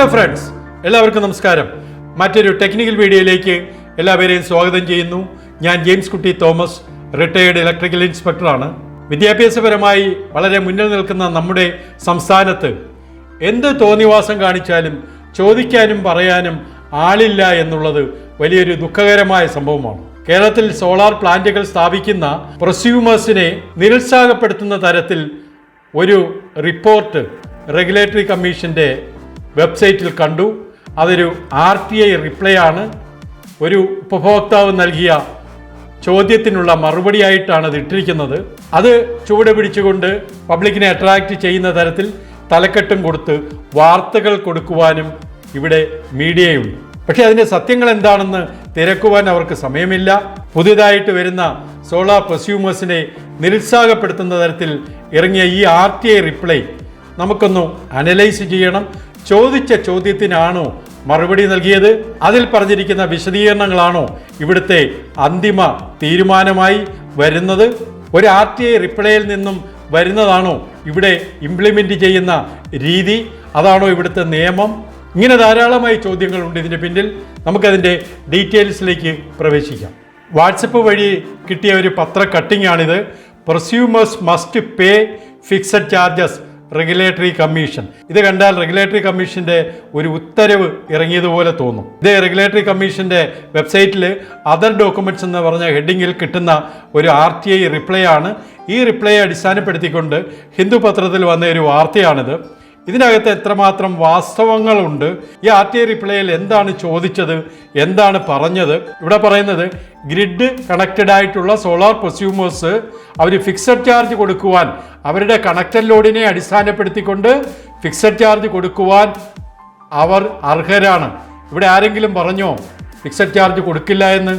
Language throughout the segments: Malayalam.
ഹലോ ഫ്രണ്ട്സ് എല്ലാവർക്കും നമസ്കാരം. മറ്റൊരു ടെക്നിക്കൽ വീഡിയോയിലേക്ക് എല്ലാവരെയും സ്വാഗതം ചെയ്യുന്നു. ഞാൻ James Kutty Thomas retired electrical ഇൻസ്പെക്ടറാണ് വിദ്യാഭ്യാസപരമായി വളരെ മുന്നിൽ നിൽക്കുന്ന നമ്മുടെ സംസ്ഥാനത്ത് എന്ത് തോന്നിവാസം കാണിച്ചാലും ചോദിക്കാനും പറയാനും ആളില്ല എന്നുള്ളത് വലിയൊരു ദുഃഖകരമായ സംഭവമാണ്. കേരളത്തിൽ സോളാർ പ്ലാന്റുകൾ സ്ഥാപിക്കുന്ന പ്രൊസ്യൂമേഴ്സിനെ നിരുത്സാഹപ്പെടുത്തുന്ന തരത്തിൽ ഒരു റിപ്പോർട്ട് റെഗുലേറ്ററി കമ്മീഷന്റെ വെബ്സൈറ്റിൽ കണ്ടു. അതൊരു ആർ ടി ഐ റിപ്ലൈ ആണ് ഒരു ഉപഭോക്താവ് നൽകിയ ചോദ്യത്തിനുള്ള മറുപടിയായിട്ടാണ് അത് ഇട്ടിരിക്കുന്നത്. അത് ചുവട് പിടിച്ചുകൊണ്ട് പബ്ലിക്കിനെ അട്രാക്റ്റ് ചെയ്യുന്ന തരത്തിൽ തലക്കെട്ടും കൊടുത്ത് വാർത്തകൾ കൊടുക്കുവാനും ഇവിടെ മീഡിയയുണ്ട്. പക്ഷേ അതിന്റെ സത്യങ്ങൾ എന്താണെന്ന് തിരക്കുവാൻ അവർക്ക് സമയമില്ല. പുതിയതായിട്ട് വരുന്ന സോളാർ പ്രസ്യൂമേഴ്സിനെ നിരുത്സാഹപ്പെടുത്തുന്ന തരത്തിൽ ഇറങ്ങിയ ഈ ആർ ടി ഐ റിപ്ലൈ നമുക്കൊന്ന് അനലൈസ് ചെയ്യണം. ചോദിച്ച ചോദ്യത്തിനാണോ മറുപടി നൽകിയത്? അതിൽ പറഞ്ഞിരിക്കുന്ന വിശദീകരണങ്ങളാണോ ഇവിടുത്തെ അന്തിമ തീരുമാനമായി വരുന്നത്? ഒരു ആർ ടി ഐ റിപ്ലൈയിൽ നിന്നും വരുന്നതാണോ ഇവിടെ ഇംപ്ലിമെന്റ് ചെയ്യുന്ന രീതി? അതാണോ ഇവിടുത്തെ നിയമം? ഇങ്ങനെ ധാരാളമായി ചോദ്യങ്ങളുണ്ട് ഇതിന്റെ പിന്നിൽ. നമുക്കതിന്റെ ഡീറ്റെയിൽസിലേക്ക് പ്രവേശിക്കാം. വാട്സപ്പ് വഴി കിട്ടിയ ഒരു പത്ര കട്ടിംഗ് ആണിത്. Prosumers must pay fixed charges regulatory commission ഇത് കണ്ടാൽ റെഗുലേറ്ററി കമ്മീഷന്റെ ഒരു ഉത്തരവ് ഇറങ്ങിയതുപോലെ തോന്നും. ഇത് റെഗുലേറ്ററി കമ്മീഷന്റെ വെബ്സൈറ്റിൽ അതർ ഡോക്യുമെന്റ്സ് എന്ന് പറഞ്ഞ ഹെഡിങ്ങിൽ കിട്ടുന്ന ഒരു ആർ ടി ഐ റിപ്ലൈ ആണ്. ഈ റിപ്ലൈയെ അടിസ്ഥാനപ്പെടുത്തിക്കൊണ്ട് ഹിന്ദു പത്രത്തിൽ വന്ന ഒരു വാർത്തയാണിത്. ഇതിനകത്ത് എത്രമാത്രം വാസ്തവങ്ങളുണ്ട്? ഈ ആർ ടി ഐ റിപ്ലൈയിൽ എന്താണ് ചോദിച്ചത്? എന്താണ് പറഞ്ഞത്? ഇവിടെ പറയുന്നത് ഗ്രിഡ് കണക്റ്റഡ് ആയിട്ടുള്ള സോളാർ പ്രൊസ്യൂമേഴ്സ് അവർ ഫിക്സഡ് ചാർജ് കൊടുക്കുവാൻ അവരുടെ കണക്റ്റഡ് ലോഡിനെ അടിസ്ഥാനപ്പെടുത്തിക്കൊണ്ട് ഫിക്സഡ് ചാർജ് കൊടുക്കുവാൻ അവർ അർഹരാണ്. ഇവിടെ ആരെങ്കിലും പറഞ്ഞോ ഫിക്സഡ് ചാർജ് കൊടുക്കില്ല എന്ന്?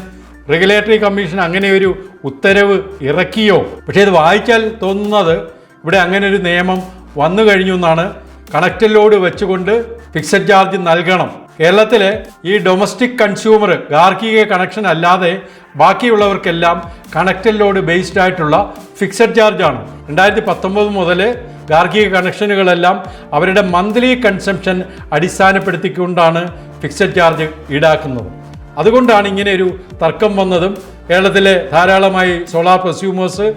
റെഗുലേറ്ററി കമ്മീഷൻ അങ്ങനെ ഒരു ഉത്തരവ് ഇറക്കിയോ? പക്ഷേ ഇത് വായിച്ചാൽ തോന്നുന്നത് ഇവിടെ അങ്ങനെ ഒരു നിയമം വന്നു കഴിഞ്ഞു എന്നാണ് കണക്റ്റഡ് ലോഡ് വെച്ചുകൊണ്ട് ഫിക്സഡ് ചാർജ് നൽകണം. കേരളത്തിലെ ഈ ഡൊമസ്റ്റിക് കൺസ്യൂമർ ഗാർഹിക കണക്ഷൻ അല്ലാതെ ബാക്കിയുള്ളവർക്കെല്ലാം കണക്ട് ലോഡ് ബേസ്ഡ് ആയിട്ടുള്ള ഫിക്സഡ് ചാർജാണ്. രണ്ടായിരത്തി പത്തൊമ്പത് മുതൽ ഗാർഹിക കണക്ഷനുകളെല്ലാം അവരുടെ മന്ത്ലി കൺസംഷൻ അടിസ്ഥാനപ്പെടുത്തിക്കൊണ്ടാണ് ഫിക്സഡ് ചാർജ് ഈടാക്കുന്നത്. അതുകൊണ്ടാണ് ഇങ്ങനെ ഒരു തർക്കം വന്നതും കേരളത്തിലെ ധാരാളമായി സോളാർ പ്രസ്യൂമേഴ്സ്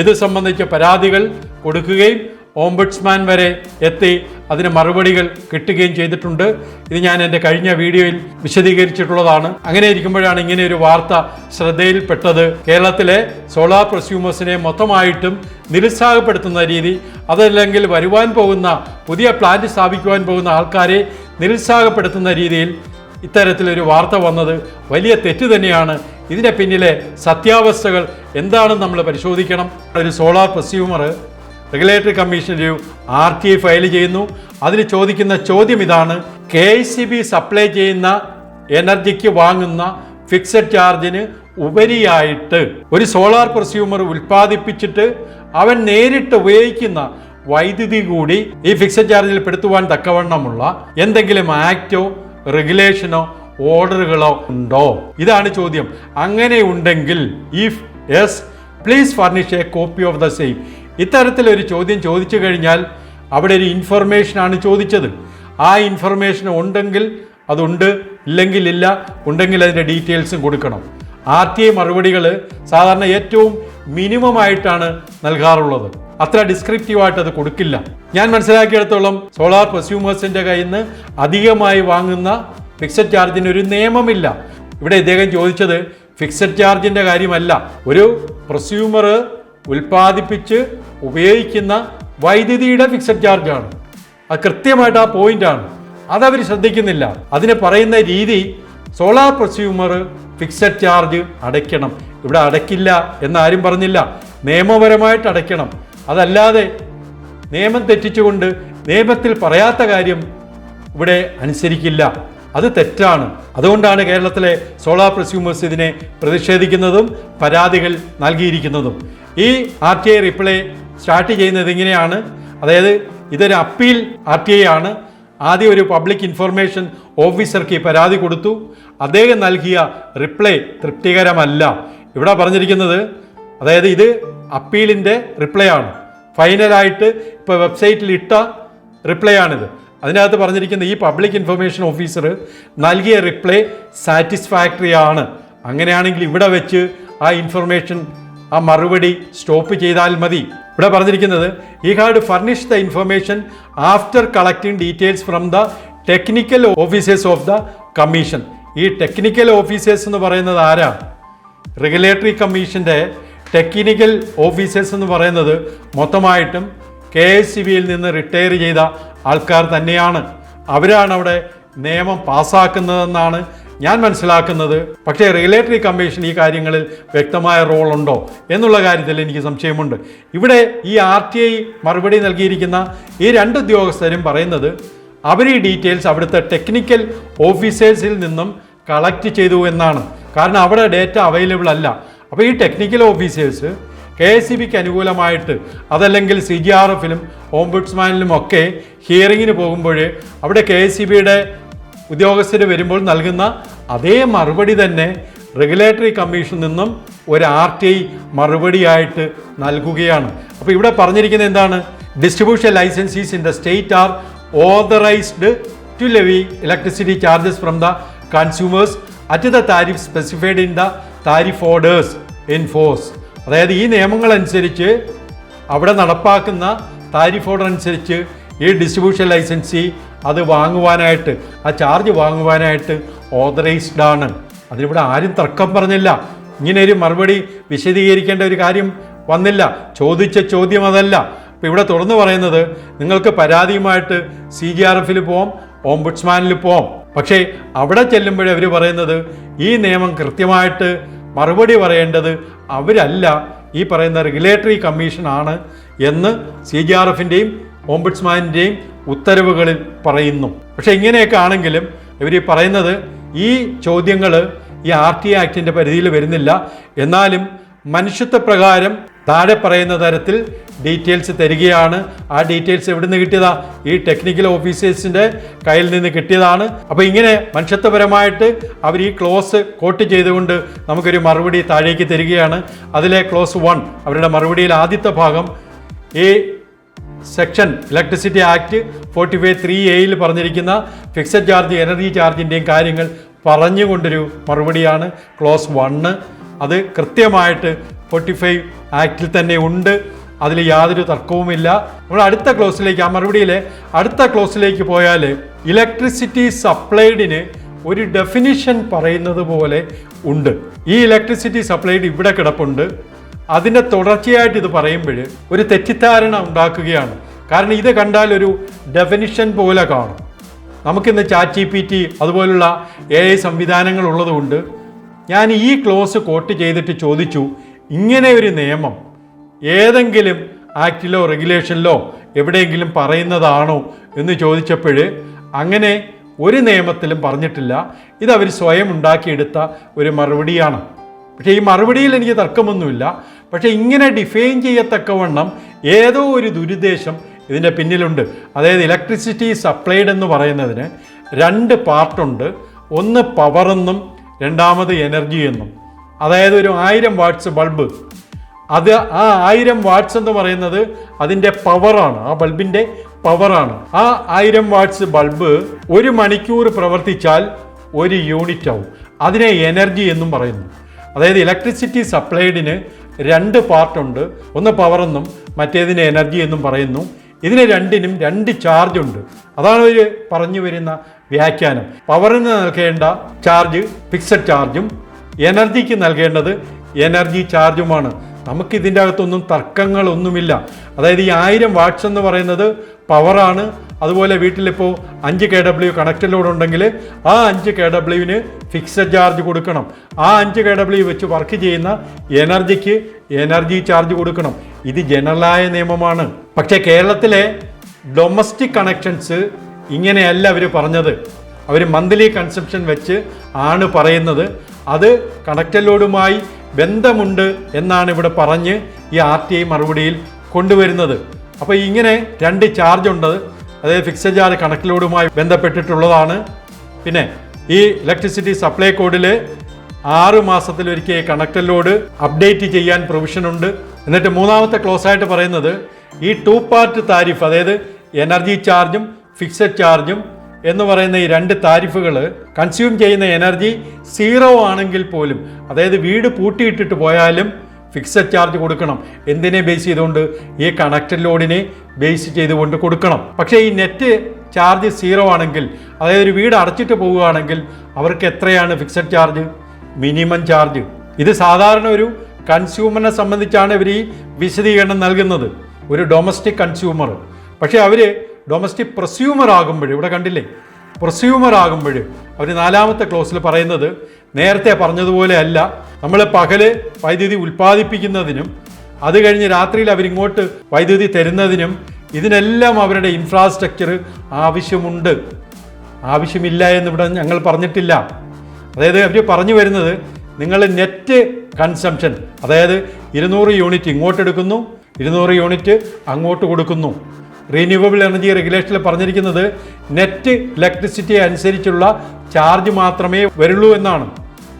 ഇത് സംബന്ധിച്ച പരാതികൾ കൊടുക്കുകയും ഓംബുഡ്സ്മാൻ വരെ എത്തി അതിന് മറുപടികൾ കിട്ടുകയും ചെയ്തിട്ടുണ്ട്. ഇത് ഞാൻ എന്റെ കഴിഞ്ഞ വീഡിയോയിൽ വിശദീകരിച്ചിട്ടുള്ളതാണ്. അങ്ങനെ ഇരിക്കുമ്പോഴാണ് ഇങ്ങനെ ഒരു വാർത്ത ശ്രദ്ധയിൽപ്പെട്ടത്. കേരളത്തിലെ സോളാർ പ്രസ്യൂമേഴ്സിനെ മൊത്തമായിട്ടും നിരുത്സാഹപ്പെടുത്തുന്ന രീതി അതല്ലെങ്കിൽ വരുവാൻ പോകുന്ന പുതിയ പ്ലാന്റ് സ്ഥാപിക്കുവാൻ പോകുന്ന ആൾക്കാരെ നിരുത്സാഹപ്പെടുത്തുന്ന രീതിയിൽ ഇത്തരത്തിലൊരു വാർത്ത വന്നത് വലിയ തെറ്റ് തന്നെയാണ്. ഇതിന്റെ പിന്നിലെ സത്യാവസ്ഥകൾ എന്താണെന്ന് നമ്മൾ പരിശോധിക്കണം. ഒരു സോളാർ പ്രസ്യൂമർ റെഗുലേറ്ററി കമ്മീഷൻ ഒരു ആർ ടി ഐ ഫയൽ ചെയ്യുന്നു. അതിൽ ചോദിക്കുന്ന ചോദ്യം ഇതാണ്. കെ സി ബി സപ്ലൈ ചെയ്യുന്ന എനർജിക്ക് വാങ്ങുന്ന ഫിക്സഡ് ചാർജിന് ഉപരിയായിട്ട് ഒരു സോളാർ പ്രസ്യൂമർ ഉൽപ്പാദിപ്പിച്ചിട്ട് അവൻ നേരിട്ട് ഉപയോഗിക്കുന്ന വൈദ്യുതി കൂടി ഈ ഫിക്സഡ് ചാർജിൽ പെടുത്തുവാൻ തക്കവണ്ണമുള്ള എന്തെങ്കിലും ആക്റ്റോ റെഗുലേഷനോ ഓർഡറുകളോ ഉണ്ടോ? ഇതാണ് ചോദ്യം. അങ്ങനെ ഉണ്ടെങ്കിൽ if yes please furnish a copy of the same ഇത്തരത്തിലൊരു ചോദ്യം ചോദിച്ചു കഴിഞ്ഞാൽ അവിടെ ഒരു ഇൻഫർമേഷനാണ് ചോദിച്ചത്. ആ ഇൻഫർമേഷൻ ഉണ്ടെങ്കിൽ അതുണ്ട് ഇല്ലെങ്കിൽ ഇല്ല ഉണ്ടെങ്കിൽ അതിന്റെ ഡീറ്റെയിൽസും കൊടുക്കണം. ആർ ടി ഐ മറുപടികൾ സാധാരണ ഏറ്റവും മിനിമം ആയിട്ടാണ് നൽകാറുള്ളത്. അത്ര ഡിസ്ക്രിപ്റ്റീവായിട്ട് അത് കൊടുക്കില്ല. ഞാൻ മനസ്സിലാക്കിയിടത്തോളം സോളാർ പ്രസ്യൂമേഴ്സിന്റെ കയ്യിൽ നിന്ന് അധികമായി വാങ്ങുന്ന ഫിക്സഡ് ചാർജിന് ഒരു നിയമമില്ല. ഇവിടെ ഇദ്ദേഹം ചോദിച്ചത് ഫിക്സഡ് ചാർജിന്റെ കാര്യമല്ല. ഒരു പ്രസ്യൂമർ ഉൽപ്പാദിപ്പിച്ച് ഉപയോഗിക്കുന്ന വൈദ്യുതിയുടെ ഫിക്സഡ് ചാർജാണ് അത് കൃത്യമായിട്ട് ആ പോയിന്റാണ് അതവർ ശ്രദ്ധിക്കുന്നില്ല. അതിന് പറയുന്ന രീതി സോളാർ പ്രസ്യൂമർ ഫിക്സഡ് ചാർജ് അടയ്ക്കണം. ഇവിടെ അടയ്ക്കില്ല എന്നാരും പറഞ്ഞില്ല. നിയമപരമായിട്ട് അടയ്ക്കണം. അതല്ലാതെ നിയമം തെറ്റിച്ചുകൊണ്ട് നിയമത്തിൽ പറയാത്ത കാര്യം ഇവിടെ അനുസരിക്കില്ല. അത് തെറ്റാണ്. അതുകൊണ്ടാണ് കേരളത്തിലെ സോളാർ പ്രസ്യൂമേഴ്സ് ഇതിനെ പ്രതിഷേധിക്കുന്നതും പരാതികൾ നൽകിയിരിക്കുന്നതും. ഈ R T I reply start ചെയ്യുന്നത് ഇങ്ങനെയാണ്. അതായത് ഇതൊരു അപ്പീൽ ആർ ടി ഐ ആണ്. ആദ്യം ഒരു പബ്ലിക് ഇൻഫർമേഷൻ ഓഫീസർക്ക് പരാതി കൊടുത്തു. അദ്ദേഹം നൽകിയ റിപ്ലൈ തൃപ്തികരമല്ല. ഇവിടെ പറഞ്ഞിരിക്കുന്നത് അതായത് ഇത് അപ്പീലിന്റെ റിപ്ലൈ ആണ്. ഫൈനലായിട്ട് ഇപ്പോൾ വെബ്സൈറ്റിൽ ഇട്ട റിപ്ലൈ ആണിത്. അതിനകത്ത് പറഞ്ഞിരിക്കുന്ന ഈ പബ്ലിക് ഇൻഫർമേഷൻ ഓഫീസർ നൽകിയ റിപ്ലൈ സാറ്റിസ്ഫാക്ടറി ആണ്. അങ്ങനെയാണെങ്കിൽ ഇവിടെ വെച്ച് ആ ഇൻഫർമേഷൻ ആ മറുപടി സ്റ്റോപ്പ് ചെയ്താൽ മതി. ഇവിടെ പറഞ്ഞിരിക്കുന്നത് ഈ had furnish the information after collecting details from the technical officers of the commission ഈ ടെക്നിക്കൽ ഓഫീസേഴ്സ് എന്ന് പറയുന്നത് ആരാ? റെഗുലേറ്ററി കമ്മീഷന്റെ ടെക്നിക്കൽ ഓഫീസേഴ്സ് എന്ന് പറയുന്നത് മൊത്തമായിട്ടും കെ എസ് സി ബിയിൽ നിന്ന് റിട്ടയർ ചെയ്ത ആൾക്കാർ തന്നെയാണ്. അവരാണ് അവിടെ നിയമം പാസ്സാക്കുന്നതെന്നാണ് ഞാൻ മനസ്സിലാക്കുന്നത്. പക്ഷേ റെഗുലേറ്ററി കമ്മീഷൻ ഈ കാര്യങ്ങളിൽ വ്യക്തമായ റോൾ ഉണ്ടോ എന്നുള്ള കാര്യത്തിൽ എനിക്ക് സംശയമുണ്ട്. ഇവിടെ ഈ ആർ ടി ഐ മറുപടി നൽകിയിരിക്കുന്ന ഈ രണ്ട് ഉദ്യോഗസ്ഥരും പറയുന്നത് അവർ ഈ ഡീറ്റെയിൽസ് അവിടുത്തെ ടെക്നിക്കൽ ഓഫീസേഴ്സിൽ നിന്നും കളക്ട് ചെയ്തു എന്നാണ്. കാരണം അവിടെ ഡേറ്റ അവൈലബിൾ അല്ല. അപ്പോൾ ഈ technical officers K S C ബിക്ക് അനുകൂലമായിട്ട് അതല്ലെങ്കിൽ സി ജി ആർ എഫിലും ഓംബുഡ്സ്മാനിലും ഒക്കെ ഹിയറിങ്ങിന് പോകുമ്പോൾ അവിടെ കെ എസ് സി ബിയുടെ ഉദ്യോഗസ്ഥർ വരുമ്പോൾ നൽകുന്ന അതേ മറുപടി തന്നെ റെഗുലേറ്ററി കമ്മീഷനിൽ നിന്നും ഒരു ആർ ടി ഐ മറുപടിയായിട്ട് നൽകുകയാണ്. അപ്പോൾ ഇവിടെ പറഞ്ഞിരിക്കുന്നത് എന്താണ്? Distribution licensees in the state are authorised to levy electricity charges from the consumers at the tariff specified in the tariff orders in force അതായത് ഈ നിയമങ്ങൾ അനുസരിച്ച് അവിടെ നടപ്പാക്കുന്ന താരിഫ് ഓർഡർ അനുസരിച്ച് ഈ ഡിസ്ട്രിബ്യൂഷൻ ലൈസൻസി അത് വാങ്ങുവാനായിട്ട് ആ ചാർജ് വാങ്ങുവാനായിട്ട് ഓതറൈസ്ഡ് ആണ്. അതിനിവിടെ ആരും തർക്കം പറഞ്ഞില്ല. ഇങ്ങനെ ഒരു മറുപടി വിശദീകരിക്കേണ്ട ഒരു കാര്യം വന്നില്ല. ചോദിച്ച ചോദ്യം അതല്ല. അപ്പോൾ ഇവിടെ തുറന്നു പറയുന്നത് നിങ്ങൾക്ക് പരാതിയുമായിട്ട് സി ജി ആർ എഫിൽ പോവാം ഓംബുഡ്സ്മാനിൽ പോവാം. പക്ഷേ അവിടെ ചെല്ലുമ്പോഴേ അവർ പറയുന്നത് ഈ നിയമം കൃത്യമായിട്ട് മറുപടി പറയേണ്ടത് അവരല്ല. ഈ പറയുന്ന റെഗുലേറ്ററി കമ്മീഷനാണ് എന്ന് സി ജി ആർ എഫിന്റെയും ഓംബുഡ്സ്മാനിന്റെയും ഉത്തരവുകളിൽ പറയുന്നു. പക്ഷെ ഇങ്ങനെയൊക്കെ ആണെങ്കിലും ഇവർ പറയുന്നത് ഈ ചോദ്യങ്ങൾ ഈ ആർ ടി ആക്ടിന്റെ പരിധിയിൽ വരുന്നില്ല. എന്നാലും മനുഷ്യത്വ പ്രകാരം താഴെ പറയുന്ന തരത്തിൽ ഡീറ്റെയിൽസ് തരികയാണ്. ആ ഡീറ്റെയിൽസ് എവിടെ നിന്ന് കിട്ടിയതാ? ഈ ടെക്നിക്കൽ ഓഫീസേഴ്സിന്റെ കയ്യിൽ നിന്ന് കിട്ടിയതാണ്. അപ്പോൾ ഇങ്ങനെ മനുഷ്യത്വപരമായിട്ട് അവർ ഈ ക്ലോസ് കോട്ട് ചെയ്തുകൊണ്ട് നമുക്കൊരു മറുപടി താഴേക്ക് തരികയാണ്. അതിലെ ക്ലോസ് വൺ അവരുടെ മറുപടിയിൽ ആദ്യത്തെ ഭാഗം ഈ section electricity act forty five three എയിൽ പറഞ്ഞിരിക്കുന്ന ഫിക്സഡ് ചാർജ് എനർജി ചാർജിന്റെയും കാര്യങ്ങൾ പറഞ്ഞുകൊണ്ടൊരു മറുപടിയാണ് ക്ലോസ് വണ്ണ്. അത് കൃത്യമായിട്ട് ഫോർട്ടി ഫൈവ് ആക്റ്റിൽ തന്നെ ഉണ്ട്. അതിൽ യാതൊരു തർക്കവുമില്ല. നമ്മൾ അടുത്ത ക്ലോസിലേക്ക് ആ മറുപടിയിലെ അടുത്ത ക്ലോസിലേക്ക് പോയാൽ ഇലക്ട്രിസിറ്റി സപ്ലൈഡിന് ഒരു ഡെഫിനിഷൻ പറയുന്നത് പോലെ ഉണ്ട്. ഈ ഇലക്ട്രിസിറ്റി സപ്ലൈഡ് ഇവിടെ കിടപ്പുണ്ട്. അതിന്റെ തുടർച്ചയായിട്ട് ഇത് പറയുമ്പോൾ ഒരു തെറ്റിദ്ധാരണ ഉണ്ടാക്കുകയാണ്. കാരണം ഇത് കണ്ടാൽ ഒരു ഡെഫിനിഷൻ പോലെ കാണും. നമുക്കിന്ന് ചാറ്റ് ജി പി ടി അതുപോലുള്ള എ ഐ സംവിധാനങ്ങൾ ഉള്ളതുകൊണ്ട് ഞാൻ ഈ ക്ലോസ് കോട്ട് ചെയ്തിട്ട് ചോദിച്ചു ഇങ്ങനെ ഒരു നിയമം ഏതെങ്കിലും ആക്റ്റിലോ റെഗുലേഷനിലോ എവിടെയെങ്കിലും പറയുന്നതാണോ? എന്ന് ചോദിച്ചപ്പോൾ അങ്ങനെ ഒരു നിയമത്തിലും പറഞ്ഞിട്ടില്ല. ഇത് അവർ സ്വയം ഉണ്ടാക്കിയെടുത്ത ഒരു മറുപടിയാണ്. പക്ഷേ ഈ മറുപടിയിൽ എനിക്ക് തർക്കമൊന്നുമില്ല. പക്ഷേ ഇങ്ങനെ ഡിഫൈൻ ചെയ്യത്തക്കവണ്ണം ഏതോ ഒരു ദുരുദ്ദേശം ഇതിന്റെ പിന്നിലുണ്ട്. അതായത് ഇലക്ട്രിസിറ്റി സപ്ലൈഡ് എന്ന് പറയുന്നതിന് രണ്ട് പാർട്ടുണ്ട് ഒന്ന് പവറെന്നും രണ്ടാമത് എനർജി എന്നും. അതായത് ഒരു ആയിരം വാട്ട്സ് ബൾബ് അത് ആ ആയിരം വാട്ട്സ് എന്ന് പറയുന്നത് അതിന്റെ പവറാണ് ആ ബൾബിന്റെ പവറാണ് ആ ആയിരം വാട്ട്സ് ബൾബ് ഒരു മണിക്കൂർ പ്രവർത്തിച്ചാൽ ഒരു യൂണിറ്റ് ആവും. അതിനെ എനർജി എന്നും പറയുന്നു. അതായത് ഇലക്ട്രിസിറ്റി സപ്ലൈഡിന് രണ്ട് പാർട്ടുണ്ട് ഒന്ന് പവറെന്നും മറ്റേതിന് എനർജി എന്നും പറയുന്നു. ഇതിന് രണ്ടിനും രണ്ട് ചാർജ് ഉണ്ട്. അതാണ് അവർ പറഞ്ഞു വരുന്ന വ്യാഖ്യാനം. പവറിന് നൽകേണ്ട ചാർജ് ഫിക്സഡ് ചാർജും എനർജിക്ക് നൽകേണ്ടത് എനർജി ചാർജുമാണ് നമുക്ക് ഇതിന്റെ അകത്തൊന്നും തർക്കങ്ങളൊന്നുമില്ല. അതായത് ഈ ആയിരം വാട്ട്സ് എന്ന് പറയുന്നത് പവറാണ്. അതുപോലെ വീട്ടിലിപ്പോൾ അഞ്ച് കെ ഡബ്ല്യു കണക്റ്റഡ് ലോഡ് ഉണ്ടെങ്കിൽ ആ അഞ്ച് കെ ഡബ്ല്യുവിന് ഫിക്സഡ് ചാർജ് കൊടുക്കണം. ആ അഞ്ച് കെ ഡബ്ല്യു വെച്ച് വർക്ക് ചെയ്യുന്ന എനർജിക്ക് എനർജി ചാർജ് കൊടുക്കണം. ഇത് ജനറലായ നിയമമാണ്. പക്ഷേ കേരളത്തിലെ ഡൊമസ്റ്റിക് കണക്ഷൻസ് ഇങ്ങനെയല്ല അവർ പറഞ്ഞത്. അവർ മന്ത്ലി കൺസംഷൻ വെച്ച് ആണ് പറയുന്നത്. അത് കണക്റ്റഡ് ലോഡുമായി ബന്ധമുണ്ട് എന്നാണ് ഇവിടെ പറഞ്ഞ് ഈ ആർ ടി ഐ മറുപടിയിൽ കൊണ്ടുവരുന്നത്. അപ്പോൾ ഇങ്ങനെ രണ്ട് ചാർജ് ഉണ്ട്. അതായത് ഫിക്സഡ് ചാർജ് കണക്കിലോടുമായി ബന്ധപ്പെട്ടിട്ടുള്ളതാണ്. പിന്നെ ഈ ഇലക്ട്രിസിറ്റി സപ്ലൈ കോഡിൽ ആറ് മാസത്തിലൊരിക്കൽ കണക്ടർ ലോഡ് അപ്ഡേറ്റ് ചെയ്യാൻ പ്രൊവിഷൻ ഉണ്ട്. എന്നിട്ട് മൂന്നാമത്തെ ക്ലോസ് ആയിട്ട് പറയുന്നത് ഈ ടു പാർട്ട് താരിഫ് അതായത് എനർജി ചാർജും ഫിക്സഡ് ചാർജും എന്ന് പറയുന്ന ഈ രണ്ട് താരിഫുകൾ കൺസ്യൂം ചെയ്യുന്ന എനർജി സീറോ ആണെങ്കിൽ പോലും അതായത് വീട് പൂട്ടിയിട്ടിട്ട് പോയാലും ഫിക്സഡ് ചാർജ് കൊടുക്കണം. എന്തിനെ ബേസ് ചെയ്തുകൊണ്ട്? ഈ കണക്റ്റഡ് ലോഡിനെ ബേസ് ചെയ്തുകൊണ്ട് കൊടുക്കണം. പക്ഷേ ഈ നെറ്റ് ചാർജ് സീറോ ആണെങ്കിൽ അതായത് ഒരു വീട് അടച്ചിട്ട് പോവുകയാണെങ്കിൽ അവർക്ക് എത്രയാണ് ഫിക്സഡ് ചാർജ് മിനിമം ചാർജ് ഇത് സാധാരണ ഒരു കൺസ്യൂമറിനെ സംബന്ധിച്ചാണ് ഇവർ ഈ വിശദീകരണം നൽകുന്നത്. ഒരു ഡൊമസ്റ്റിക് കൺസ്യൂമർ പക്ഷേ അവർ ഡൊമസ്റ്റിക് പ്രസ്യൂമർ ആകുമ്പോൾ ഇവിടെ കണ്ടില്ലേ? പ്രസ്യൂമർ ആകുമ്പോൾ അവർ നാലാമത്തെ ക്ലോസിൽ പറയുന്നത് നേരത്തെ പറഞ്ഞതുപോലെ അല്ല. നമ്മൾ പകൽ വൈദ്യുതി ഉൽപ്പാദിപ്പിക്കുന്നതിനും അത് കഴിഞ്ഞ് രാത്രിയിൽ അവരിങ്ങോട്ട് വൈദ്യുതി തരുന്നതിനും ഇതിനെല്ലാം അവരുടെ ഇൻഫ്രാസ്ട്രക്ചർ ആവശ്യമുണ്ട്. ആവശ്യമില്ല എന്നിവിടെ ഞങ്ങൾ പറഞ്ഞിട്ടില്ല. അതായത് അവർ പറഞ്ഞു വരുന്നത് നിങ്ങൾ നെറ്റ് കൺസംഷൻ അതായത് ഇരുന്നൂറ് യൂണിറ്റ് ഇങ്ങോട്ട് എടുക്കുന്നു ഇരുന്നൂറ് യൂണിറ്റ് അങ്ങോട്ട് കൊടുക്കുന്നു. റീന്യൂവബിൾ എനർജി റെഗുലേഷനിൽ പറഞ്ഞിരിക്കുന്നത് നെറ്റ് ഇലക്ട്രിസിറ്റി അനുസരിച്ചുള്ള ചാർജ് മാത്രമേ വരുള്ളൂ എന്നാണ്.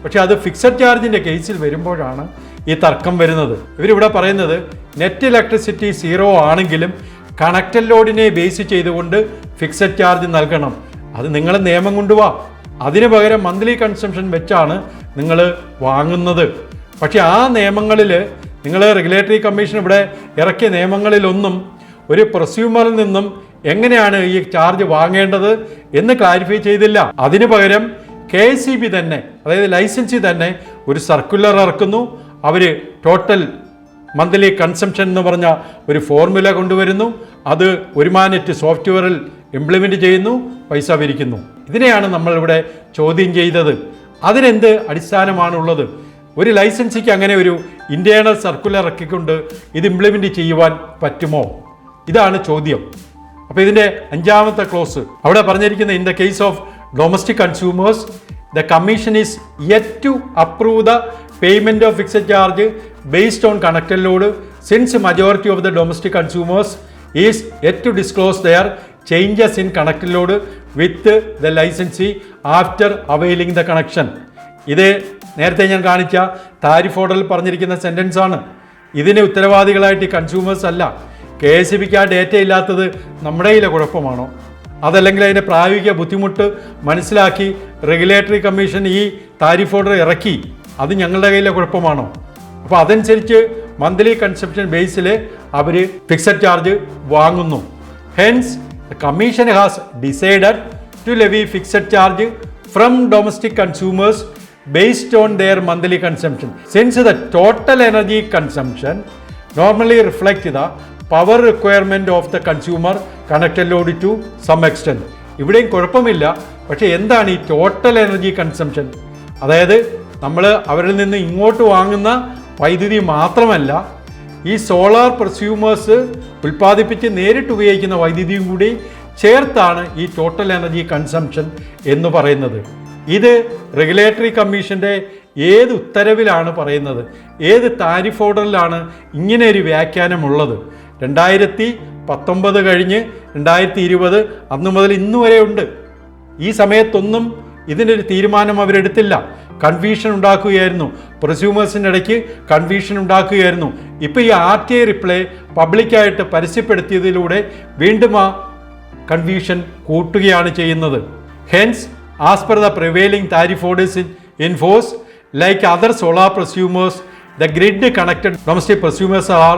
പക്ഷേ അത് ഫിക്സഡ് ചാർജിന്റെ കേസിൽ വരുമ്പോഴാണ് ഈ തർക്കം വരുന്നത്. ഇവരിവിടെ പറയുന്നത് നെറ്റ് ഇലക്ട്രിസിറ്റി സീറോ ആണെങ്കിലും കണക്റ്റഡ് ലോഡിനെ ബേസ് ചെയ്തുകൊണ്ട് ഫിക്സഡ് ചാർജ് നൽകണം. അത് നിങ്ങൾ നിയമം കൊണ്ടുപോവാ അതിന് പകരം മന്ത്ലി കൺസംഷൻ വെച്ചാണ് നിങ്ങൾ വാങ്ങുന്നത്. പക്ഷേ ആ നിയമങ്ങളിൽ നിങ്ങൾ റെഗുലേറ്ററി കമ്മീഷൻ ഇവിടെ ഇറക്കിയ നിയമങ്ങളിലൊന്നും ഒരു പ്രസ്യൂമറിൽ നിന്നും എങ്ങനെയാണ് ഈ ചാർജ് വാങ്ങേണ്ടത് എന്ന് ക്ലാരിഫൈ ചെയ്തില്ല. അതിനു പകരം കെ സി ബി തന്നെ അതായത് ലൈസൻസി തന്നെ ഒരു സർക്കുലർ ഇറക്കുന്നു. അവർ ടോട്ടൽ മന്ത്ലി കൺസംഷൻ എന്ന് പറഞ്ഞ ഒരു ഫോർമുല കൊണ്ടുവരുന്നു. അത് ഒരുമാനറ്റ് സോഫ്റ്റ്വെയറിൽ ഇംപ്ലിമെന്റ് ചെയ്യുന്നു പൈസ പിരിക്കുന്നു. ഇതിനെയാണ് നമ്മളിവിടെ ചോദ്യം ചെയ്തത്. അതിനെന്ത് അടിസ്ഥാനമാണുള്ളത്? ഒരു ലൈസൻസിക്ക് അങ്ങനെ ഒരു ഇന്റേണൽ സർക്കുലർ ഇറക്കിക്കൊണ്ട് ഇത് ഇംപ്ലിമെന്റ് ചെയ്യുവാൻ പറ്റുമോ? ഇതാണ് ചോദ്യം. അപ്പോൾ ഇതിന്റെ അഞ്ചാമത്തെ ക്ലോസ് അവിടെ പറഞ്ഞിരിക്കുന്ന in the case of domestic consumers the commission is yet to approve the payment of fixed charge based on connected load since majority of the domestic consumers is yet to disclose their changes in connected load with the licensee after availing the connection ഇത് നേരത്തെ ഞാൻ കാണിച്ച താരിഫ് ഓർഡറിൽ പറഞ്ഞിരിക്കുന്ന സെന്റൻസാണ് ഇതിന് ഉത്തരവാദികളായിട്ട് കൺസ്യൂമേഴ്സ് അല്ല. കെ എസ് ബിക്ക് ആ ഡേറ്റ ഇല്ലാത്തത് നമ്മുടെ കയ്യിലെ കുഴപ്പമാണോ? അതല്ലെങ്കിൽ അതിന്റെ പ്രായോഗിക ബുദ്ധിമുട്ട് മനസ്സിലാക്കി റെഗുലേറ്ററി കമ്മീഷൻ ഈ താരിഫ് ഓർഡർ ഇറക്കി. അത് ഞങ്ങളുടെ കയ്യിലെ കുഴപ്പമാണോ? അപ്പോൾ അതനുസരിച്ച് മന്ത്ലി കൺസെപ്ഷൻ ബേസിൽ അവർ ഫിക്സഡ് ചാർജ് വാങ്ങുന്നു. Hence the commission has decided to levy fixed charge from domestic consumers based on their monthly consumption. Since the total energy consumption normally reflect the power requirement of the consumer connected load to some extent ഇവിടെയും കുഴപ്പമില്ല. പക്ഷേ എന്താണ് ഈ ടോട്ടൽ എനർജി കൺസംഷൻ അതായത് നമ്മൾ അവരിൽ നിന്ന് ഇങ്ങോട്ട് വാങ്ങുന്ന വൈദ്യുതി മാത്രമല്ല ഈ സോളാർ പ്രസ്യൂമേഴ്സ് ഉൽപ്പാദിപ്പിച്ച് നേരിട്ട് ഉപയോഗിക്കുന്ന വൈദ്യുതിയും കൂടി ചേർത്താണ് ഈ ടോട്ടൽ എനർജി കൺസംഷൻ എന്ന് പറയുന്നത്. ഇത് റെഗുലേറ്ററി കമ്മീഷന്റെ ഏത് ഉത്തരവിലാണ് പറയുന്നത്? ഏത് താരിഫ് ഓർഡറിലാണ് ഇങ്ങനെ ഒരു വ്യാഖ്യാനമുള്ളത്? രണ്ടായിരത്തി പത്തൊമ്പത് കഴിഞ്ഞ് രണ്ടായിരത്തി ഇരുപത് അന്ന് മുതൽ ഇന്ന് വരെ ഉണ്ട്. ഈ സമയത്തൊന്നും ഇതിനൊരു തീരുമാനം അവരെടുത്തില്ല. കൺഫ്യൂഷൻ ഉണ്ടാക്കുകയായിരുന്നു. പ്രൊസ്യൂമേഴ്സിന്റെ ഇടയ്ക്ക് കൺഫ്യൂഷൻ ഉണ്ടാക്കുകയായിരുന്നു. ഇപ്പോൾ ഈ ആർ ടി ഐ റിപ്ലൈ പബ്ലിക്കായിട്ട് പരസ്യപ്പെടുത്തിയതിലൂടെ വീണ്ടും ആ കൺഫ്യൂഷൻ കൂട്ടുകയാണ് ചെയ്യുന്നത്. Hence as per the prevailing tariff orders in in force like other solar prosumers the grid connected domestic prosumers are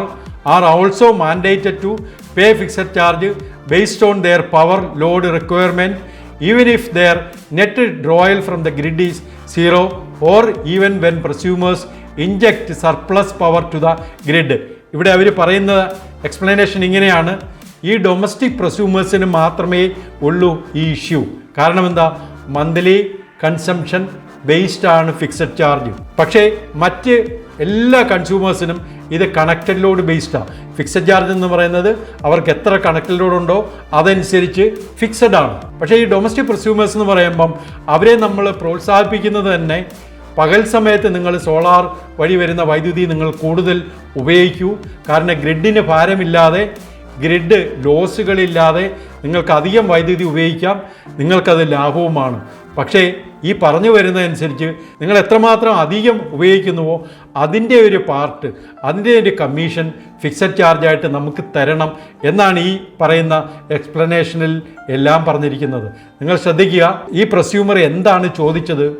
are also mandated to pay fixed charge based on their power load requirement even if their net drawal from the grid is zero or even when prosumers inject surplus power to the grid ഇവിടെ അവർ പറയുന്ന എക്സ്പ്ലനേഷൻ ഇങ്ങനെയാണ്. ഈ ഡൊമസ്റ്റിക് പ്രസ്യൂമേഴ്സിന് മാത്രമേ ഉള്ളൂ ഈ ഇഷ്യൂ കാരണം എന്താ? മന്ത്ലി കൺസംഷൻ ബേസ്ഡ് ആണ് ഫിക്സഡ് ചാർജ് പക്ഷേ മറ്റ് എല്ലാ കൺസ്യൂമേഴ്സിനും ഇത് കണക്റ്റഡ് ലോഡ് ബേസ്ഡാണ് ഫിക്സഡ് ചാർജ് എന്ന് പറയുന്നത് അവർക്ക് എത്ര കണക്റ്റഡ് ലോഡ് ഉണ്ടോ അതനുസരിച്ച് ഫിക്സഡ് ആണ്. പക്ഷേ ഈ ഡൊമസ്റ്റിക് പ്രൊസ്യൂമേഴ്സ് എന്ന് പറയുമ്പം അവരെ നമ്മൾ പ്രോത്സാഹിപ്പിക്കുന്നത് തന്നെ പകൽ സമയത്ത് നിങ്ങൾ സോളാർ വഴി വരുന്ന വൈദ്യുതി നിങ്ങൾ കൂടുതൽ ഉപയോഗിക്കൂ. കാരണം ഗ്രിഡിന് ഭാരമില്ലാതെ ഗ്രിഡ് ലോസുകളില്ലാതെ നിങ്ങൾക്ക് അധികം വൈദ്യുതി ഉപയോഗിക്കാം. നിങ്ങൾക്കത് ലാഭവുമാണ്. പക്ഷേ ഈ പറഞ്ഞു വരുന്നതനുസരിച്ച് നിങ്ങൾ എത്രമാത്രം അധികം ഉപയോഗിക്കുന്നുവോ അതിന്റെ ഒരു പാർട്ട് അതിന്റെ ഒരു കമ്മീഷൻ ഫിക്സഡ് ചാർജായിട്ട് നമുക്ക് തരണം എന്നാണ് ഈ പറയുന്ന എക്സ്പ്ലനേഷനിൽ എല്ലാം പറഞ്ഞിരിക്കുന്നത്. നിങ്ങൾ ശ്രദ്ധിക്കുക ഈ പ്രസ്യൂമർ എന്താണ് ചോദിച്ചത്?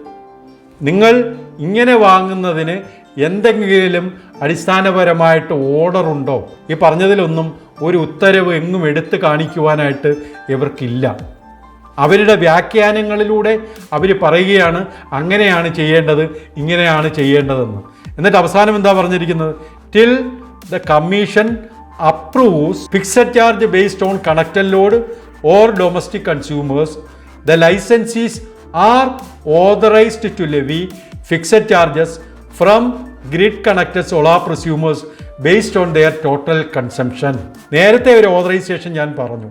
നിങ്ങൾ ഇങ്ങനെ വാങ്ങുന്നതിന് എന്തെങ്കിലും അടിസ്ഥാനപരമായിട്ട് ഓർഡർ ഉണ്ടോ? ഈ പറഞ്ഞതിലൊന്നും ഒരു ഉത്തരവ് എങ്ങും എടുത്തു കാണിക്കുവാനായിട്ട് ഇവർക്കില്ല. അവരുടെ വ്യാഖ്യാനങ്ങളിലൂടെ അവർ പറയുകയാണ് അങ്ങനെയാണ് ചെയ്യേണ്ടത് ഇങ്ങനെയാണ് ചെയ്യേണ്ടതെന്ന്. എന്നിട്ട് അവസാനം എന്താ പറഞ്ഞിരിക്കുന്നത്? Till the commission approves fixed charge based on connected load or domestic consumers the licensees are authorised to levy fixed charges from grid connected solar prosumers based on their total consumption നേരത്തെ ഒരു ഓതറൈസേഷൻ ഞാൻ പറഞ്ഞു.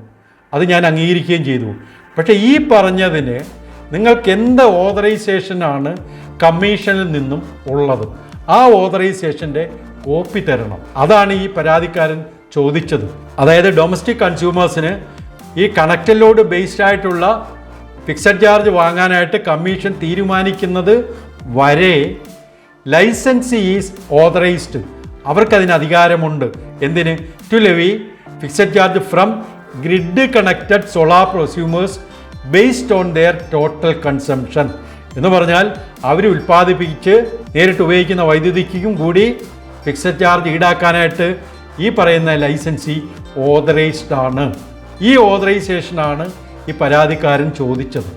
അത് ഞാൻ അംഗീകരിക്കുകയും ചെയ്തു. പക്ഷേ ഈ പറഞ്ഞതിന് നിങ്ങൾക്ക് എന്ത് ഓതറൈസേഷനാണ് കമ്മീഷനിൽ നിന്നും ഉള്ളത്? ആ ഓതറൈസേഷന്റെ കോപ്പി തരണം. അതാണ് ഈ പരാതിക്കാരൻ ചോദിച്ചത്. അതായത് ഡൊമസ്റ്റിക് കൺസ്യൂമേഴ്സിന് ഈ കണക്റ്റഡ് ലോഡ് ബേസ്ഡ് ആയിട്ടുള്ള ഫിക്സഡ് ചാർജ് വാങ്ങാനായിട്ട് കമ്മീഷൻ തീരുമാനിക്കുന്നത് വരെ ലൈസൻസ് ഈസ് ഓതറൈസ്ഡ് അവർക്കതിന് അധികാരമുണ്ട്. എന്തിന്? To levy fixed charge from grid connected solar prosumers based on their total consumption എന്ന് പറഞ്ഞാൽ അവർ ഉൽപ്പാദിപ്പിച്ച് നേരിട്ട് ഉപയോഗിക്കുന്ന വൈദ്യുതിക്കും കൂടി ഫിക്സഡ് ചാർജ് ഈടാക്കാനായിട്ട് ഈ പറയുന്ന ലൈസൻസി ഓതറൈസ്ഡ് ആണ്. ഈ ഓതറൈസേഷനാണ് ഈ പരാതിക്കാരൻ ചോദിച്ചത്.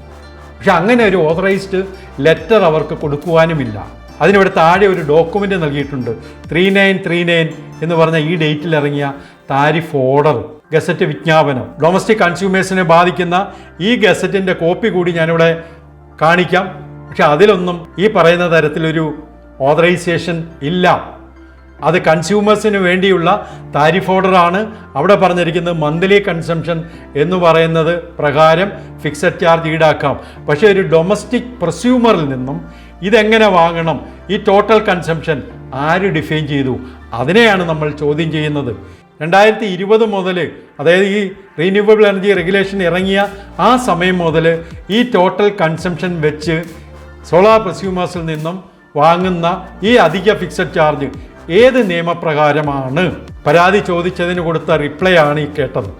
പക്ഷെ അങ്ങനെ ഒരു ഓതറൈസ്ഡ് ലെറ്റർ അവർക്ക് കൊടുക്കുവാനുമില്ല. അതിനിവിടെ താഴെ ഒരു ഡോക്യുമെന്റ് നൽകിയിട്ടുണ്ട്. ത്രീ നയൻ ത്രീ നയൻ എന്ന് പറഞ്ഞ ഈ ഡേറ്റിൽ ഇറങ്ങിയ താരിഫ് ഓർഡർ ഗസറ്റ് വിജ്ഞാപനം. ഡൊമസ്റ്റിക് കൺസ്യൂമേഴ്സിനെ ബാധിക്കുന്ന ഈ ഗസറ്റിന്റെ കോപ്പി കൂടി ഞാനിവിടെ കാണിക്കാം. പക്ഷെ അതിലൊന്നും ഈ പറയുന്ന തരത്തിലൊരു ഓതറൈസേഷൻ ഇല്ല. അത് കൺസ്യൂമേഴ്സിന് വേണ്ടിയുള്ള താരിഫ് ഓർഡറാണ് അവിടെ പറഞ്ഞിരിക്കുന്നത് മന്ത്ലി കൺസംഷൻ എന്ന് പറയുന്നത് പ്രകാരം ഫിക്സഡ് ചാർജ് ഈടാക്കാം. പക്ഷേ ഒരു ഡൊമസ്റ്റിക് പ്രസ്യൂമറിൽ നിന്നും ഇതെങ്ങനെ വാങ്ങണം? ഈ ടോട്ടൽ കൺസംഷൻ ആര് ഡിഫൈൻ ചെയ്തു? അതിനെയാണ് നമ്മൾ ചോദ്യം ചെയ്യുന്നത്. രണ്ടായിരത്തി ഇരുപത് മുതൽ അതായത് ഈ റീന്യൂവബിൾ എനർജി റെഗുലേഷൻ ഇറങ്ങിയ ആ സമയം മുതൽ ഈ ടോട്ടൽ കൺസംഷൻ വെച്ച് സോളാർ പ്രസ്യൂമേഴ്സിൽ നിന്നും വാങ്ങുന്ന ഈ അധിക ഫിക്സഡ് ചാർജ് ഏത് നിയമപ്രകാരമാണ്? പരാതി ചോദിച്ചതിന് കൊടുത്ത റിപ്ലൈ ആണ് ഈ കേട്ടത്.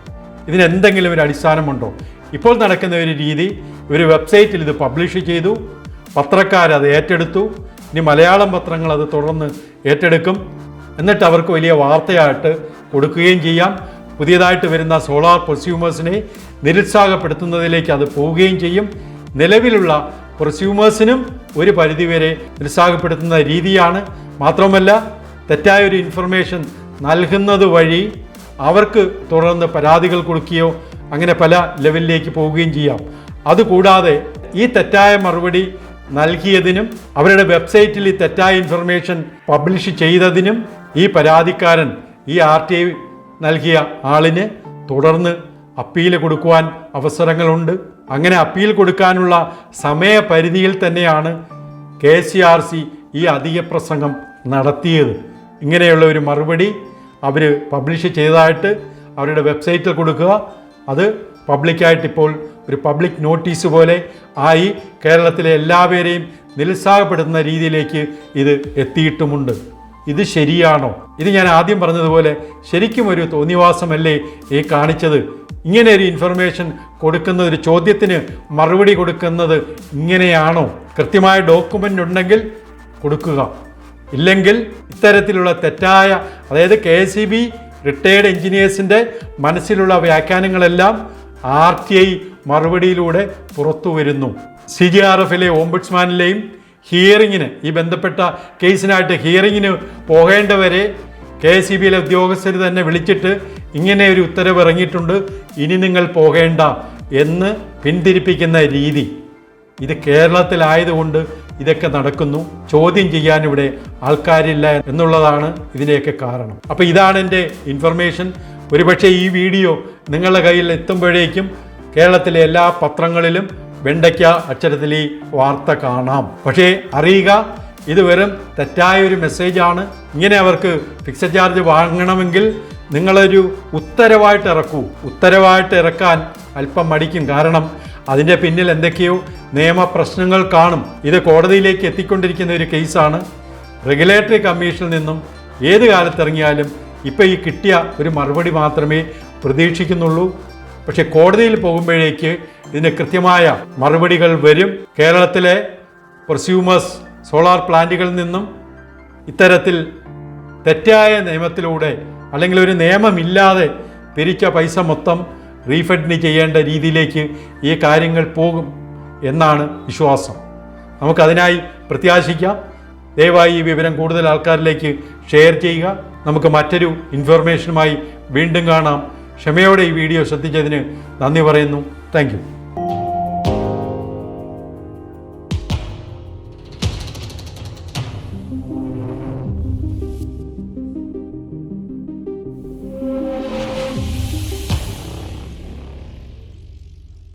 ഇതിനെന്തെങ്കിലും ഒരു അടിസ്ഥാനമുണ്ടോ? ഇപ്പോൾ നടക്കുന്ന ഒരു രീതി ഒരു വെബ്സൈറ്റിൽ ഇത് പബ്ലിഷ് ചെയ്തു പത്രക്കാരത് ഏറ്റെടുത്തു ഇനി മലയാളം പത്രങ്ങൾ അത് തുടർന്ന് ഏറ്റെടുക്കും. എന്നിട്ട് അവർക്ക് വലിയ വാർത്തയായിട്ട് കൊടുക്കുകയും ചെയ്യാം. പുതിയതായിട്ട് വരുന്ന സോളാർ പ്രൊസ്യൂമേഴ്സിനെ നിരുത്സാഹപ്പെടുത്തുന്നതിലേക്ക് അത് പോവുകയും ചെയ്യും. നിലവിലുള്ള പ്രൊസ്യൂമേഴ്സിനും ഒരു പരിധിവരെ നിരുത്സാഹപ്പെടുത്തുന്ന രീതിയാണ്. മാത്രമല്ല തെറ്റായ ഒരു ഇൻഫർമേഷൻ നൽകുന്നത് വഴി അവർക്ക് തുടർന്ന് പരാതികൾ കൊടുക്കുകയോ അങ്ങനെ പല ലെവലിലേക്ക് പോവുകയും ചെയ്യാം. അതുകൂടാതെ ഈ തെറ്റായ മറുപടി നൽകിയതിനും അവരുടെ വെബ്സൈറ്റിൽ ഈ തെറ്റായ ഇൻഫർമേഷൻ പബ്ലിഷ് ചെയ്തതിനും ഈ പരാതിക്കാരൻ ഈ ആർ ടി ഐ നൽകിയ ആളിന് തുടർന്ന് അപ്പീൽ കൊടുക്കുവാൻ അവസരങ്ങളുണ്ട്. അങ്ങനെ അപ്പീൽ കൊടുക്കാനുള്ള സമയപരിധിയിൽ തന്നെയാണ് കെ സി ആർ സി ഈ അധിക പ്രസംഗം നടത്തിയത്. ഇങ്ങനെയുള്ള ഒരു മറുപടി അവർ പബ്ലിഷ് ചെയ്തതായിട്ട് അവരുടെ വെബ്സൈറ്റിൽ കൊടുക്കുക. അത് പബ്ലിക്കായിട്ട് ഇപ്പോൾ ഒരു പബ്ലിക് നോട്ടീസ് പോലെ ആയി കേരളത്തിലെ എല്ലാവരെയും നിരുത്സാഹപ്പെടുത്തുന്ന രീതിയിലേക്ക് ഇത് എത്തിയിട്ടുമുണ്ട്. ഇത് ശരിയാണോ? ഇത് ഞാൻ ആദ്യം പറഞ്ഞതുപോലെ ശരിക്കും ഒരു തോന്നിവാസമല്ലേ ഈ കാണിച്ചത്? ഇങ്ങനെ ഒരു ഇൻഫർമേഷൻ കൊടുക്കുന്ന ഒരു ചോദ്യത്തിന് മറുപടി കൊടുക്കുന്നത് ഇങ്ങനെയാണോ? കൃത്യമായ ഡോക്യുമെന്റ് ഉണ്ടെങ്കിൽ കൊടുക്കുക. ഇല്ലെങ്കിൽ ഇത്തരത്തിലുള്ള തെറ്റായ അതായത് കെ ഇ ബി റിട്ടയേർഡ് എഞ്ചിനീയേഴ്സിന്റെ മനസ്സിലുള്ള വ്യാഖ്യാനങ്ങളെല്ലാം ആർ ടി ഐ മറുപടിയിലൂടെ പുറത്തു വരുന്നു സി ജി ആർ എഫിലെ ഓംബുഡ്സ്മാനിലെയും ഹിയറിങ്ങിന് ഈ ബന്ധപ്പെട്ട കേസിനായിട്ട് ഹിയറിങ്ങിന് പോകേണ്ടവരെ കെ എസ് ഇ ബിയിലെ ഉദ്യോഗസ്ഥർ തന്നെ വിളിച്ചിട്ട് ഇങ്ങനെ ഒരു ഉത്തരവ് ഇറങ്ങിയിട്ടുണ്ട്. ഇനി നിങ്ങൾ പോകേണ്ട എന്ന് പിന്തിരിപ്പിക്കുന്ന രീതി. ഇത് കേരളത്തിലായതുകൊണ്ട് ഇതൊക്കെ നടക്കുന്നു. ചോദ്യം ചെയ്യാൻ ഇവിടെ ആൾക്കാരില്ല എന്നുള്ളതാണ് ഇതിനെയൊക്കെ കാരണം. അപ്പോൾ ഇതാണ് എന്റെ ഇൻഫർമേഷൻ ഒരുപക്ഷെ ഈ വീഡിയോ നിങ്ങളുടെ കയ്യിൽ എത്തുമ്പോഴേക്കും കേരളത്തിലെ എല്ലാ പത്രങ്ങളിലും വെണ്ടയ്ക്ക അക്ഷരത്തിൽ ഈ വാർത്ത കാണാം. പക്ഷേ അറിയുക ഇത് വെറും തെറ്റായ ഒരു മെസ്സേജാണ് ഇങ്ങനെ അവർക്ക് ഫിക്സഡ് ചാർജ് വാങ്ങണമെങ്കിൽ നിങ്ങളൊരു ഉത്തരവായിട്ട് ഇറക്കൂ. ഉത്തരവായിട്ട് ഇറക്കാൻ അല്പം മടിക്കും. കാരണം അതിന്റെ പിന്നിൽ എന്തൊക്കെയോ നിയമപ്രശ്നങ്ങൾ കാണും. ഇത് കോടതിയിലേക്ക് എത്തിക്കൊണ്ടിരിക്കുന്ന ഒരു കേസാണ്. റെഗുലേറ്ററി കമ്മീഷനിൽ നിന്നും ഏത് കാലത്തിറങ്ങിയാലും ഇപ്പോൾ ഈ കിട്ടിയ ഒരു മറുപടി മാത്രമേ പ്രതീക്ഷിക്കുന്നുള്ളൂ. പക്ഷേ കോടതിയിൽ പോകുമ്പോഴേക്ക് ഇതിന് കൃത്യമായ മറുപടികൾ വരും. കേരളത്തിലെ പ്രൊസ്യൂമേഴ്സ് സോളാർ പ്ലാന്റുകളിൽ നിന്നും ഇത്തരത്തിൽ തെറ്റായ നിയമത്തിലൂടെ അല്ലെങ്കിൽ ഒരു നിയമമില്ലാതെ പിരിച്ച പൈസ മൊത്തം റീഫണ്ടിന് ചെയ്യേണ്ട രീതിയിലേക്ക് ഈ കാര്യങ്ങൾ പോകും എന്നാണ് വിശ്വാസം. നമുക്കതിനായി പ്രത്യാശിക്കാം. ദയവായി ഈ വിവരം കൂടുതൽ ആൾക്കാരിലേക്ക് ഷെയർ ചെയ്യുക. നമുക്ക് മറ്റൊരു ഇൻഫർമേഷനുമായി വീണ്ടും കാണാം. ക്ഷമയോടെ ഈ വീഡിയോ ശ്രദ്ധിച്ചതിന് നന്ദി പറയുന്നു. താങ്ക്